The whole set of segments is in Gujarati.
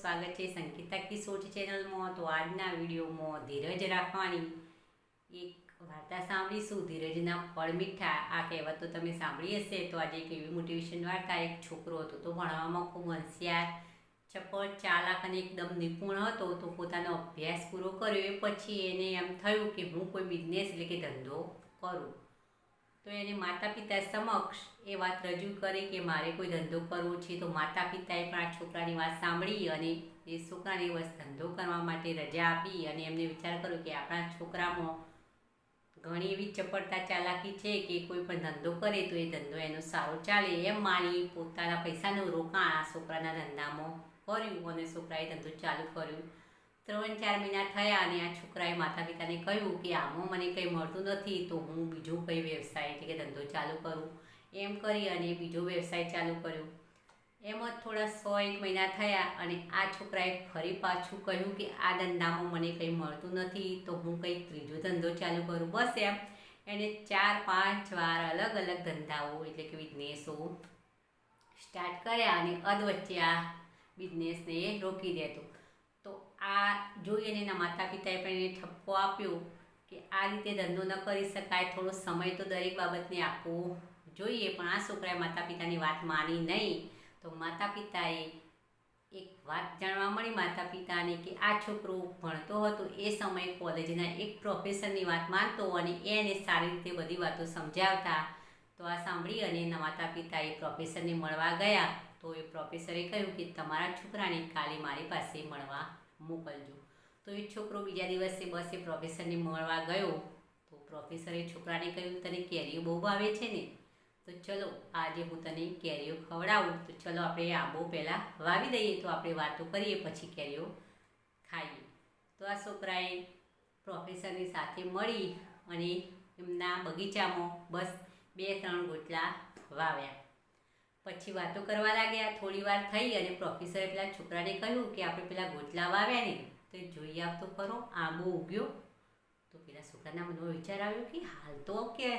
સ્વાગત છે સંગીતા કિશોર ચેનલમાં. તો આજના વિડીયોમાં ધીરજ રાખવાની એક વાર્તા સાંભળીશું. ધીરજના ફળ મીઠા, આ કહેવત તો તમે સાંભળી હશે. તો આજે એક એવી મોટિવેશન વાર્તા, એક છોકરો હતો તો ભણવામાં ખૂબ હોશિયાર, ચપળ, ચાલાક અને એકદમ નિપુણ હતો. તો પોતાનો અભ્યાસ પૂરો કર્યો. એ પછી એને એમ થયું કે હું કોઈ બિઝનેસ એટલે કે ધંધો કરું. તો એને માતા પિતા સમક્ષ એ વાત રજૂ કરી કે મારે કોઈ ધંધો કરવો છે તો માતા પિતાએ પણ આ છોકરાની વાત સાંભળી અને એ છોકરાને બસ ધંધો કરવા માટે રજા આપી અને એમને વિચાર કર્યો કે આપણા છોકરામાં ઘણી એવી ચપળતા ચાલાકી છે કે કોઈ પણ ધંધો કરે તો એ ધંધો એનો સારો ચાલે એમ માની પોતાના પૈસાનું રોકાણ આ છોકરાના ધંધામાં કર્યું અને છોકરાએ ધંધો ચાલુ કર્યો. ત્રણ ચાર મહિના થયા અને આ છોકરાએ માતા પિતાને કહ્યું કે આમાં મને કંઈ મળતું નથી, તો હું બીજો કંઈ વ્યવસાય એટલે કે ધંધો ચાલુ કરું. એમ કરી અને બીજો વ્યવસાય ચાલુ કર્યો. એમ જ થોડા સો એક મહિના થયા અને આ છોકરાએ ફરી પાછું કહ્યું કે આ ધંધામાં મને કંઈ મળતું નથી, તો હું કંઈક ત્રીજો ધંધો ચાલુ કરું. બસ એમ. એને ચાર પાંચ વાર અલગ અલગ ધંધાઓ એટલે કે બિઝનેસો સ્ટાર્ટ કર્યા અને અધવચ્ચે આ બિઝનેસને રોકી દેતો. આ જોઈને એના માતા પિતાએ પણ એને ઠપકો આપ્યો કે આ રીતે ધંધો ન કરી શકાય, થોડો સમય તો દરેક બાબતને આપવો જોઈએ, પણ આ છોકરાએ માતા પિતાની વાત માની નહીં. તો માતા પિતાએ એક વાત જાણવા મળી માતા પિતાને કે આ છોકરો ભણતો હતો, એ સમયે કોલેજના એક પ્રોફેસરની વાત માનતો અને એને સારી રીતે બધી વાતો સમજાવતા. તો આ સાંભળી અને એના માતા પિતા એ પ્રોફેસરને મળવા ગયા. તો એ પ્રોફેસરે કહ્યું કે તમારા છોકરાને કાલે મારી પાસે મળવા મોકલજો. તો એ છોકરો બીજા દિવસે બસ પ્રોફેસરને મળવા ગયો. તો પ્રોફેસરે છોકરાને કહ્યું, તને કેરીઓ બહુ ભાવે છે ને? તો ચલો, આજે હું તને કેરીઓ ખવડાવું. તો ચલો, આપણે આંબો પહેલાં વાવી દઈએ. તો આપણે વાતો કરીએ, પછી કેરીઓ ખાઈએ. તો આ છોકરાએ પ્રોફેસરની સાથે મળી અને એમના બગીચામાં બસ બે ત્રણ ગોટલા વાવ્યા. પછી વાતો કરવા લાગ્યા, થોડી વાર થઈ અને પ્રોફેસરે પેલા છોકરાને કહ્યું કે આપણે પેલા ગોટલા વાવ્યા ને, તો જોઈ આવતો ખરો, આંબો ઉગ્યો. તો પેલા છોકરાના મનમાં વિચાર આવ્યો કે હાલ તો કે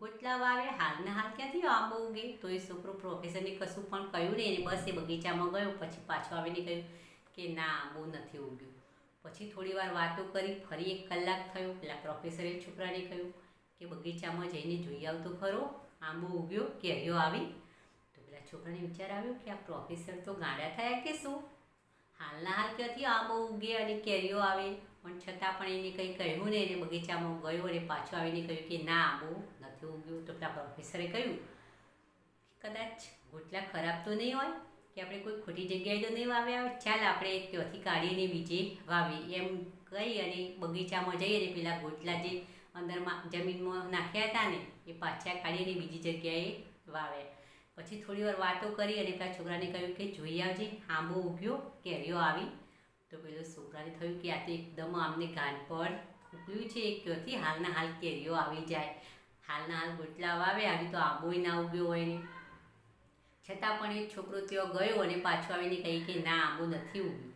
ગોટલા વાવે હાલના હાલ ક્યાંથી આંબો ઉગે? તો એ છોકરો પ્રોફેસરને કશું પણ કહ્યું નહીં અને બસ એ બગીચામાં ગયો, પછી પાછો આવીને કહ્યું કે ના, આંબો નથી ઉગ્યો. પછી થોડી વાર વાતો કરી, ફરી એક કલાક થયો, પેલા પ્રોફેસરે છોકરાને કહ્યું કે બગીચામાં જઈને જોઈ આવતો ખરો, આંબો ઉગ્યો, કેરીઓ આવી. તો પેલા છોકરાને વિચાર આવ્યો કે આ પ્રોફેસર તો ગાંડા થયા કે શું? હાલના હાલ ક્યાંથી આંબો ઉગે અને કેરીઓ આવે? પણ છતાં પણ એને કંઈ કહ્યું નહીં એને બગીચામાં ગયો અને પાછો આવીને કહ્યું કે ના આંબો નથી ઉગ્યું. તો પેલા પ્રોફેસરે કહ્યું કદાચ ગોટલા ખરાબ તો નહીં હોય કે આપણે કોઈ ખોટી જગ્યાએ તો નહીં વાવ્યા હોય? ચાલ આપણે ત્યાંથી કાઢીને બીજે વાવીએ. એમ કહી અને બગીચામાં જઈ અને પેલા ગોટલા જે અંદરમાં જમીનમાં નાખ્યા હતા ને, એ પાછા કાઢીને બીજી જગ્યાએ વાવ્યા. પછી થોડી વાર વાતો કરી અને પેલા છોકરાને કહ્યું કે જોઈ આવજે, આંબો ઉગ્યો, કેરીઓ આવી. તો પેલો છોકરાને થયું કે આ તો એકદમ આમને ગાન પર ઉગ્યું છે ક્યાંથી? હાલના હાલ કેરીઓ આવી જાય. હાલના હાલ ગોટલા વાવે, આવી તો આંબોય ના ઉગ્યો હોય ને. છતાં પણ એ છોકરો ત્યાં ગયો અને પાછો આવીને કહી કે ના, આંબો નથી ઉગ્યો.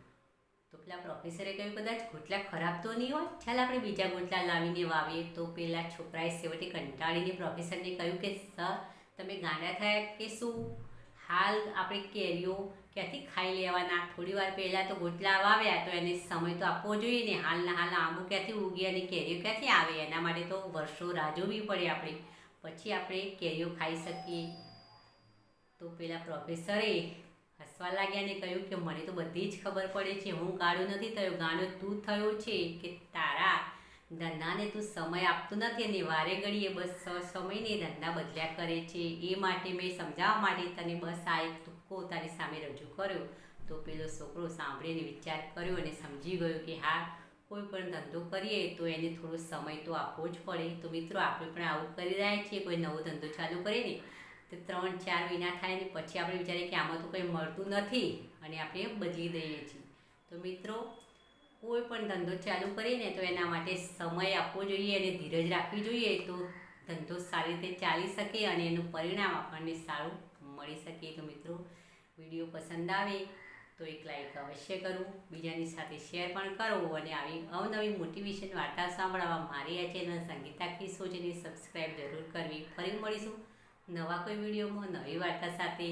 તો પેલા પ્રોફેસરે કહ્યું, કદાચ ગોટલા ખરાબ તો નહીં હોય? ચાલ આપણે બીજા ગોટલા લાવીને વાવીએ. તો પેલા છોકરાએ છેવટે કંટાળીને પ્રોફેસરને કહ્યું કે, સર તમે ગાંડા થયા કે શું? હાલ આપણે કેરીઓ ક્યાંથી ખાઈ લેવાના? થોડી વાર પહેલાં તો ગોટલા વાવ્યા તો એને સમય તો આપવો જોઈએ ને. હાલના હાલ આંબો ક્યાંથી ઉગી અને કેરીઓ ક્યાંથી આવે? એના માટે તો વર્ષો રાહ જોવી પડે આપણે. પછી આપણે કેરીઓ ખાઈ શકીએ. તો પેલા પ્રોફેસરે હસવા લાગ્યા ને કહ્યું કે, મને તો બધી જ ખબર પડે છે. હું ગાળો નથી થયો. ગાળો તું થયો છે કે તારા ધંધાને તું સમય આપતું નથી અને વારે ઘડીએ બસ સમયને ધંધા બદલ્યા કરે છે. એ માટે મેં સમજાવવા માટે તને બસ આ એક તુક્કો તારી સામે રજૂ કર્યો. તો પેલો છોકરો સાંભળીને વિચાર કર્યો અને સમજી ગયો કે હા, કોઈ પણ ધંધો કરીએ તો એને થોડો સમય તો આપવો જ પડે. તો મિત્રો, આપણે પણ આવું કરી રહ્યા છીએ. કોઈ નવો ધંધો ચાલુ કરીને તો ત્રણ, ચાર મહિના થાય ને પછી આપણે વિચારીએ કે આમાં તો કંઈ મળતું નથી અને આપણે બદલી દઈએ છીએ. તો મિત્રો કોઈ પણ ધંધો ચાલુ કરીને તો એના માટે સમય આપવો જોઈએ અને ધીરજ રાખવી જોઈએ તો ધંધો સારી રીતે ચાલી શકે અને એનું પરિણામ આપણને સારું મળી શકે. તો મિત્રો, વીડિયો પસંદ આવે તો એક લાઈક અવશ્ય કરું, બીજાની સાથે શેર પણ કરો અને આવી અવનવી મોટિવેશન વાર્તા સાંભળવા મારી આ ચેનલ સંગીતા કિશોર સબસ્ક્રાઈબ જરૂર કરવી. ફરી મળીશું નવા કોઈ વિડીયોમાં નવી વાર્તા સાથે.